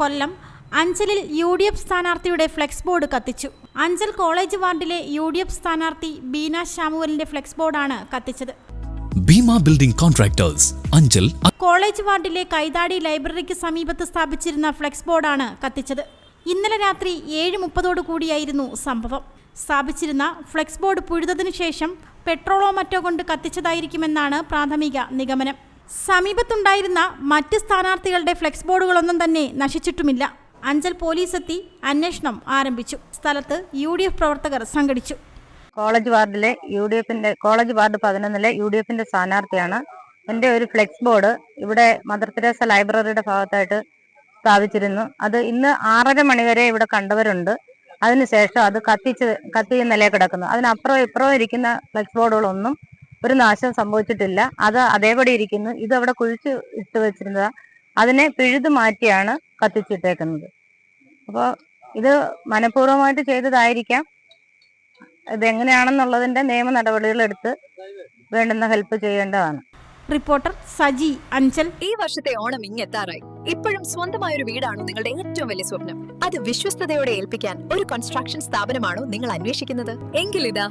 കൊല്ലം അഞ്ചലിൽ U D F സ്ഥാനാർത്ഥിയുടെ flex board കത്തിച്ചു. അഞ്ചൽ കോളേജ് വാർഡിലെ യു ഡി എഫ് സ്ഥാനാർത്ഥി ബീന ഷാമുവലിന്റെ ഫ്ലെക്സ് ബോർഡാണ് കത്തിച്ചത്. Bhima building contractors Anchal college വാർഡിലെ കൈതാടി ലൈബ്രറിക്ക് സമീപത്ത് സ്ഥാപിച്ചിരുന്ന ഫ്ലെക്സ് ബോർഡാണ് കത്തിച്ചത്. ഇന്നലെ രാത്രി ഏഴ് മുപ്പതോടു കൂടിയായിരുന്നു സംഭവം. സ്ഥാപിച്ചിരുന്ന ഫ്ലെക്സ് ബോർഡ് പുഴുതതിനു ശേഷം പെട്രോളോ മറ്റോ കൊണ്ട് കത്തിച്ചതായിരിക്കുമെന്നാണ് പ്രാഥമിക നിഗമനം. സമീപത്തുണ്ടായിരുന്ന മറ്റ് സ്ഥാനാർത്ഥികളുടെ ഫ്ലെക്സ് ബോർഡുകളൊന്നും തന്നെ നശിച്ചിട്ടുമില്ല. അഞ്ചൽ പോലീസ് എത്തി അന്വേഷണം ആരംഭിച്ചു. സ്ഥലത്ത് യു ഡി എഫ് പ്രവർത്തകർ സംഘടിച്ചു. കോളേജ് വാർഡിലെ യു ഡി എഫിന്റെ കോളേജ് വാർഡ് പതിനൊന്നിലെ യു ഡി എഫിന്റെ സ്ഥാനാർത്ഥിയാണ് എന്റെ ഒരു ഫ്ലെക്സ് ബോർഡ് ഇവിടെ മദർ തെരേസ ലൈബ്രറിയുടെ ഭാഗത്തായിട്ട് സ്ഥാപിച്ചിരുന്നു. അത് ഇന്ന് ആറര മണിവരെ ഇവിടെ കണ്ടവരുണ്ട്. അതിനുശേഷം അത് കത്തിച്ച് കത്തിയ നിലയിൽ കിടക്കുന്നു. അതിനപ്പുറം ഇപ്പുറം ഇരിക്കുന്ന ഫ്ലെക്സ് ബോർഡുകളൊന്നും ഒരു നാശം സംഭവിച്ചിട്ടില്ല. അത് അതേപടി ഇരിക്കുന്നു. ഇത് അവിടെ കുഴിച്ച് ഇട്ട് വെച്ചിരുന്നത്. അതിനെ പിഴുതു മാറ്റിയാണ് കത്തിച്ചിട്ടേക്കുന്നത്. അപ്പോൾ ഇത് മനഃപൂർവമായിട്ട് ചെയ്തതായിരിക്കാം. ഇത് എങ്ങനെയാണെന്നുള്ളതിന്റെ നിയമ നടപടികൾ എടുത്ത് വേണ്ടുന്ന ഹെൽപ്പ് ചെയ്യേണ്ടതാണ്. റിപ്പോർട്ടർ സജി അഞ്ചൽ. ഈ വർഷത്തെ ഓണം ഇങ്ങെത്താറായി. ഇപ്പോഴും സ്വന്തമായ ഒരു വീടാണോ നിങ്ങളുടെ ഏറ്റവും വലിയ സ്വപ്നം. അത് വിശ്വസ്തയോടെ ഏൽപ്പിക്കാൻ ഒരു കൺസ്ട്രക്ഷൻ സ്ഥാപനമാണോ നിങ്ങൾ അന്വേഷിക്കുന്നത്? എങ്കിലിതാ